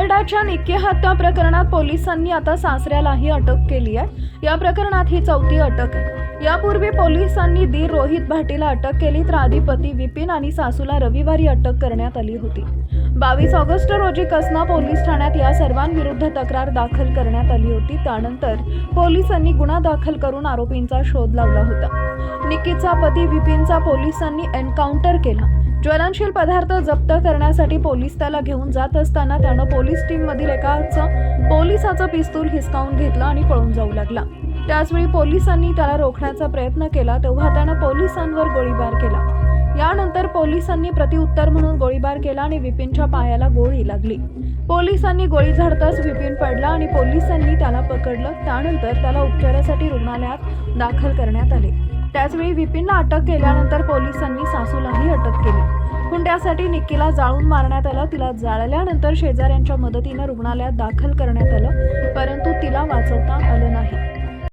सासऱ्याच्या निक्की हत्या प्रकरणात पोलिसांनी आता सासऱ्यालाही अटक केली आहे. या प्रकरणात ही चौथी अटक आहे. यापूर्वी पोलिसांनी दीर रोहित भाटीला अटक केली तर आधी पती विपिन आणि सासूला रविवारी अटक करण्यात आली होती. बावीस ऑगस्ट रोजी कसना पोलीस ठाण्यात या सर्वांविरुद्ध तक्रार दाखल करण्यात आली होती. त्यानंतर पोलिसांनी गुन्हा दाखल करून आरोपींचा शोध लावला होता. निक्कीचा पती विपिनचा पोलिसांनी एन्काउंटर केला. ज्वलनशील पदार्थ जप्त करण्यासाठी पोलीस त्याला घेऊन जात असताना त्यानं पोलीस टीममधील एकाचं पोलिसाचं पिस्तूल हिसकावून घेतलं आणि पळून जाऊ लागला. त्याचवेळी पोलिसांनी त्याला रोखण्याचा प्रयत्न केला तेव्हा त्यानं पोलिसांवर गोळीबार केला. यानंतर पोलिसांनी प्रतिउत्तर म्हणून गोळीबार केला आणि विपिनच्या पायाला गोळी लागली. पोलिसांनी गोळी झाडताच विपिन पडला आणि पोलिसांनी त्याला पकडलं. त्यानंतर त्याला उपचारासाठी रुग्णालयात दाखल करण्यात आले. त्याचवेळी विपिनला अटक केल्यानंतर पोलिसांनी सासूलाही अटक केली. हुंड्यासाठी निक्कीला जाळून मारण्यात आलं. तिला जाळल्यानंतर शेजाऱ्यांच्या मदतीनं रुग्णालयात दाखल करण्यात आलं. परंतु तिला वाचवता आलं नाही.